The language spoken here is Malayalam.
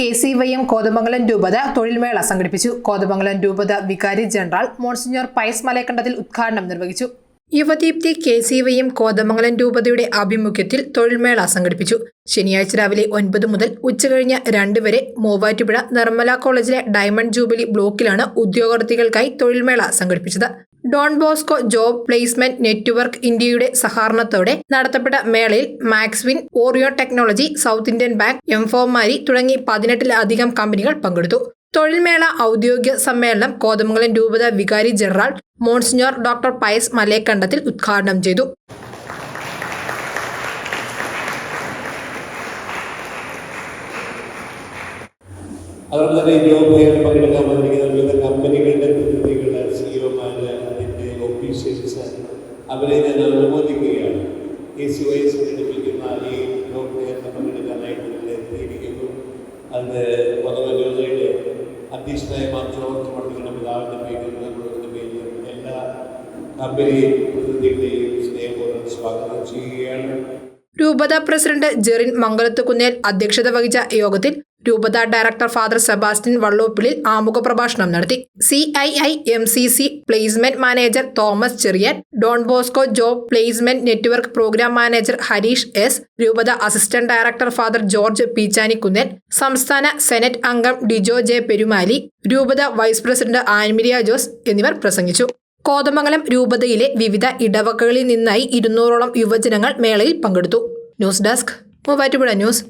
K C Y M Kothamangalam രൂപത തൊഴിൽമേള സംഘടിപ്പിച്ചു. കോതമംഗലം രൂപത വികാരി ജനറൽ മോൺസിഞ്ഞോർ പയസ് മലയക്കണ്ടത്തിൽ ഉദ്ഘാടനം നിർവഹിച്ചു. Yuvadeepthi K C Y M Kothamangalam രൂപതയുടെ ആഭിമുഖ്യത്തിൽ തൊഴിൽമേള സംഘടിപ്പിച്ചു. ശനിയാഴ്ച രാവിലെ ഒൻപത് മുതൽ ഉച്ചകഴിഞ്ഞ് രണ്ട് വരെ മൂവാറ്റുപുഴ നിർമ്മല കോളേജിലെ ഡയമണ്ട് ജൂബിലി ബ്ലോക്കിലാണ് ഉദ്യോഗാർത്ഥികൾക്കായി തൊഴിൽമേള സംഘടിപ്പിച്ചത്. Don Bosco job placement network ഇന്ത്യയുടെ സഹകരണത്തോടെ നടത്തപ്പെട്ട മേളയിൽ Maxwin Orio technology south Indian bank എംഫോമാരി തുടങ്ങി പതിനെട്ടിലധികം കമ്പനികൾ പങ്കെടുത്തു. തൊഴിൽമേള ഔദ്യോഗിക സമ്മേളനം കോതമംഗലം രൂപത വികാരി general monsignor doctor Pius Malayakandathil ഉദ്ഘാടനം ചെയ്തു. അതുപോലെ തന്നെ ജോബ് പങ്കെടുക്കാൻ വന്നിരിക്കുന്ന വിവിധ കമ്പനികളുടെ പ്രതിനിധികളുടെ ഒഫീഷ്യൽസ് അവരെ ഞാൻ അനുമോദിക്കുകയാണ്. ഈ സി വൈ സംഘടിപ്പിക്കുന്ന ഈ ലോകത്തെ പങ്കെടുക്കാനായിട്ട് നിങ്ങളെ എത്തിയിരിക്കുന്നു. അത് പൊതുവരുടെ അധ്യക്ഷനായ മാം ജോർജ് പള്ളിയുടെ പിതാവിന്റെ പേരിൽ നമ്മുടെ പേരിൽ എല്ലാ കമ്പനി പ്രതിനിധികളെയും സ്നേഹപൂർവം സ്വാഗതം ചെയ്യുകയാണ്. രൂപത പ്രസിഡന്റ് ജെറിൻ മംഗലത്തുകുന്നേൽ അധ്യക്ഷത വഹിച്ച യോഗത്തിൽ രൂപത ഡയറക്ടർ ഫാദർ സെബാസ്റ്റ്യൻ വള്ളോപ്പിളിൽ ആമുഖ പ്രഭാഷണം നടത്തി. C I I M C C placement manager Thomas Cherian Don Bosco job placement network programme manager Harish S രൂപത assistant director father George Peechanikkunnan സംസ്ഥാന സെനറ്റ് അംഗം ഡിജോ ജെ പെരുമാലി രൂപത വൈസ് പ്രസിഡന്റ് ആൻമിരിയ ജോസ് എന്നിവർ പ്രസംഗിച്ചു. കോതമംഗലം രൂപതയിലെ വിവിധ ഇടവകകളിൽ നിന്നായി ഇരുന്നൂറോളം യുവജനങ്ങൾ മേളയിൽ പങ്കെടുത്തു. News desk Muvattupuzha news.